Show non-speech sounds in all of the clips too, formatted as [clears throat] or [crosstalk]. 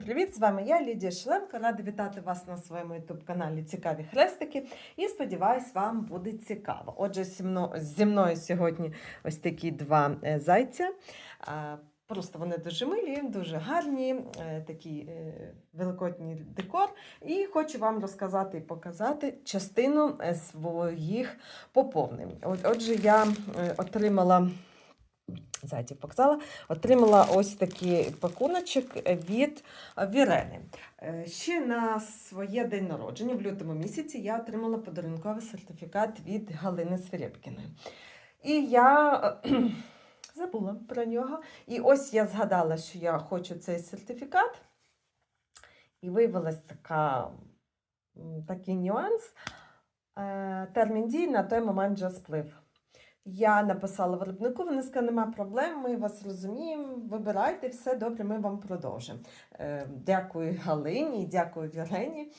привіт! З вами я, Лідія Шленко. Рада вітати вас на своєму ютуб-каналі Цікаві хрестики. І сподіваюсь, вам буде цікаво. Отже, зі мною, сьогодні ось такі два е, зайця. Просто вони дуже милі, дуже гарні, е, такий е, великодній декор. І хочу вам розказати і показати частину своїх поповнень. Отже, я отримала. Зайців показала, отримала ось такий пакуночок від Вірени. Е, Ще на своє день народження, в лютому місяці, я отримала подарунковий сертифікат від Галини Свирєпкіної. І я [clears throat] забула про нього. І ось я згадала, що я хочу цей сертифікат. І виявилась така, такий нюанс. Е, Термін дії на той момент вже сплив. Я написала виробнику, вони сказали, нема проблем, ми вас розуміємо, вибирайте, все добре, ми вам продовжимо. Е, Дякую Галині, дякую Вірені.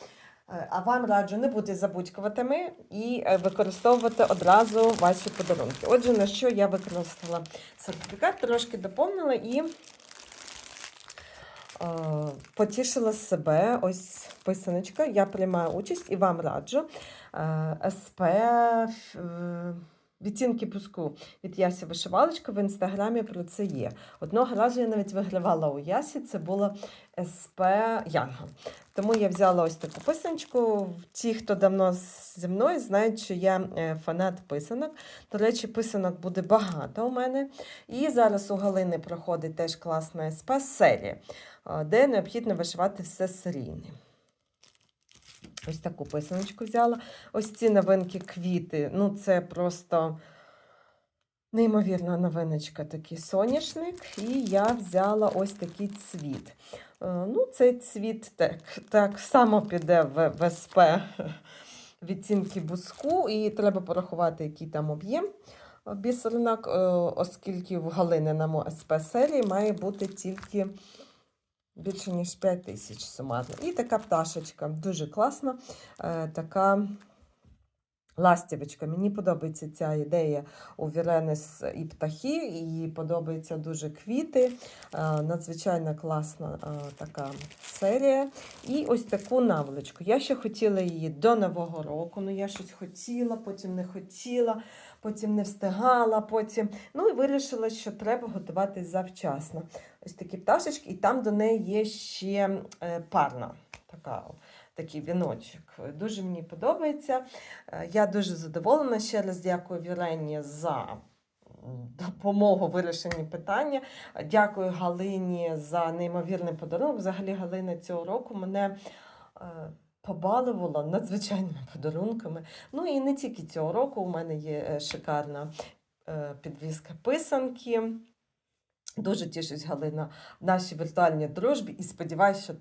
Е, А вам раджу не бути забудькуватими і е, використовувати одразу ваші подарунки. Отже, на що я використала сертифікат, трошки доповнила і потішила себе. Ось писаночка. Я приймаю участь і вам раджу. СП. Відтінки пуску від Ясі Вишивалочка в інстаграмі про це є. Одного разу я навіть вигравала у Ясі, це було СП Янго. Тому я взяла ось таку писаночку. Ті, хто давно зі мною, знають, що я е, фанат писанок. До речі, писанок буде багато у мене. І зараз у Галини проходить теж класна СП серія, е, де необхідно вишивати все серійне. Ось таку писаночку взяла. Ось ці новинки квіти. Ну, це просто неймовірна новиночка, такий соняшник. І я взяла ось такий цвіт. Е, Ну, цей цвіт так, так само піде в, в СП [laughs] відцінки буску, і треба порахувати, який там об'єм бісеринок, е, оскільки в Галининому СП серії має бути тільки більше ніж 5 тисяч сумарно. І така пташечка, дуже класна. Е, така ластівочка. Мені подобається ця ідея у Вірени з і птахи, їй подобаються дуже квіти. Е, надзвичайно класна е, така серія. І ось таку наволочку. Я ще хотіла її до Нового року, ну я щось хотіла, потім не хотіла, потім не встигала, потім. Ну і вирішила, що треба готуватись завчасно. Ось такі пташечки, і там до неї є ще е, парна. Така, такий віночок. Дуже мені подобається. Е, Я дуже задоволена. Ще раз дякую Вірені за допомогу в вирішенні питання. Дякую Галині за неймовірний подарунок. Взагалі, Галина цього року мене. е, Побалувала надзвичайними подарунками. Ну і не тільки цього року. У мене є е, шикарна підвізка писанки. Дуже тішусь, Галина, в нашій віртуальній дружбі і сподіваюся, що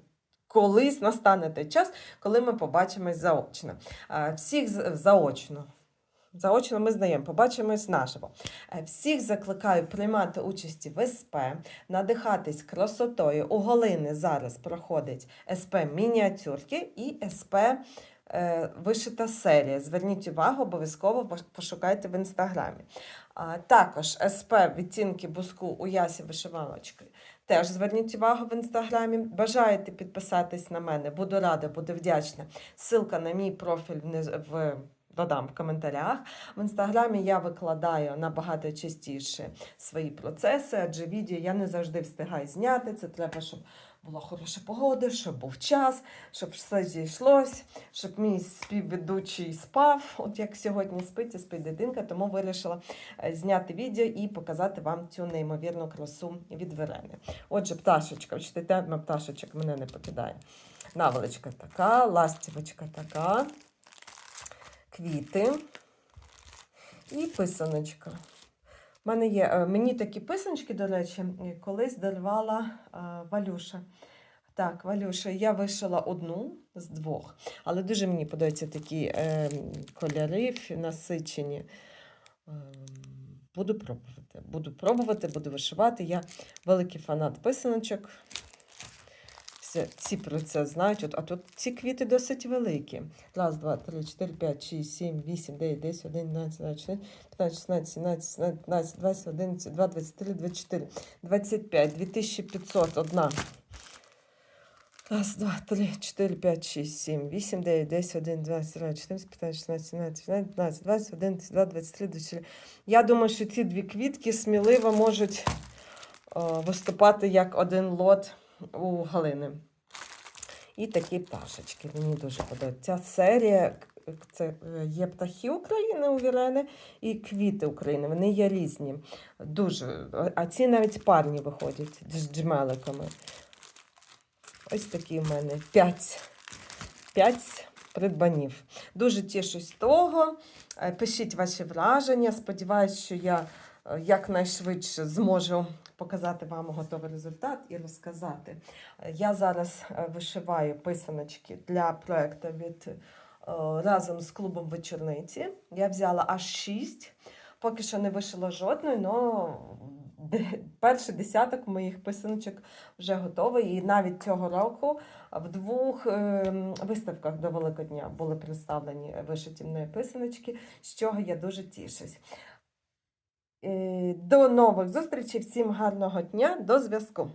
колись настане той час, коли ми побачимось заочно. Е, Всіх заочно. Заочно ми знаємо, побачимось наживо. Е, Всіх закликаю приймати участь в СП, надихатись красотою. У Галини зараз проходить СП мініатюрки і СП вишита серія. Зверніть увагу, обов'язково пошукайте в інстаграмі. Також СП відтінки буску у Ясі вишивалочки. Теж зверніть увагу в інстаграмі. Бажаєте підписатись на мене? Буду рада, буду вдячна. Ссылка на мій профіль в. Додам в коментарях. В інстаграмі я викладаю набагато частіше свої процеси, адже відео я не завжди встигаю зняти. Це треба, щоб була хороша погода, щоб був час, щоб все зійшлось, щоб мій співведучий спав. От як сьогодні спить і спить дитинка, тому вирішила е, зняти відео і показати вам цю неймовірну красу від Верени. Отже, пташечка, бачите, тема пташечок мене не покидає. Наволочка така, ластівочка така, квіти і писаночка. У мене є, е, мені такі писаночки, до речі, е, колись дарувала е, Валюша. Так, Валюша, я вишила одну з двох, але дуже мені подобаються такі е, кольори насичені. Ем, Буду пробувати. Буду пробувати, буду вишивати. Я великий фанат писаночок. Всі, всі про це знають. От, а тут ці квіти досить великі. Раз, два, три, чотири, п'ять, шість, сім, вісім, дев'ять, десять, один, дванадцять, двадцять чотири, 15, 16, 17, 17, 19, 20, 11, 2, 23, 24, 25, 2500 одна. Раз, два, три, чотири, п'ять, шість, сім, вісім, дев'ять, десять, один, два, три, чотири, п'ятнадцять, шістнадцять, сімнадцять, дев'ятнадцять, двадцять, двадцять один, два, двадцять три, двадцять чотири. Я думаю, що ці дві квітки сміливо можуть о, виступати як один лот у Галини. І такі пташечки. Мені дуже подобається. Ця серія це е, є птахи України у Вірени і квіти України. Вони є різні. Дуже. А ці навіть парні виходять з джмеликами. Ось такі в мене п'ять, п'ять придбанів. Дуже тішусь того. Е, Пишіть ваші враження. Сподіваюсь, що я якнайшвидше зможу показати вам готовий результат і розказати. Е, Я зараз е, вишиваю писаночки для проекту від е, разом з клубом вечорниці. Я взяла аж шість. Поки що не вишила жодної, але перший десяток моїх писаночок вже готовий. І навіть цього року в двох виставках до Великодня були представлені вишиті мною писаночки, з чого я дуже тішусь. Е, До нових зустрічей, всім гарного дня, до зв'язку!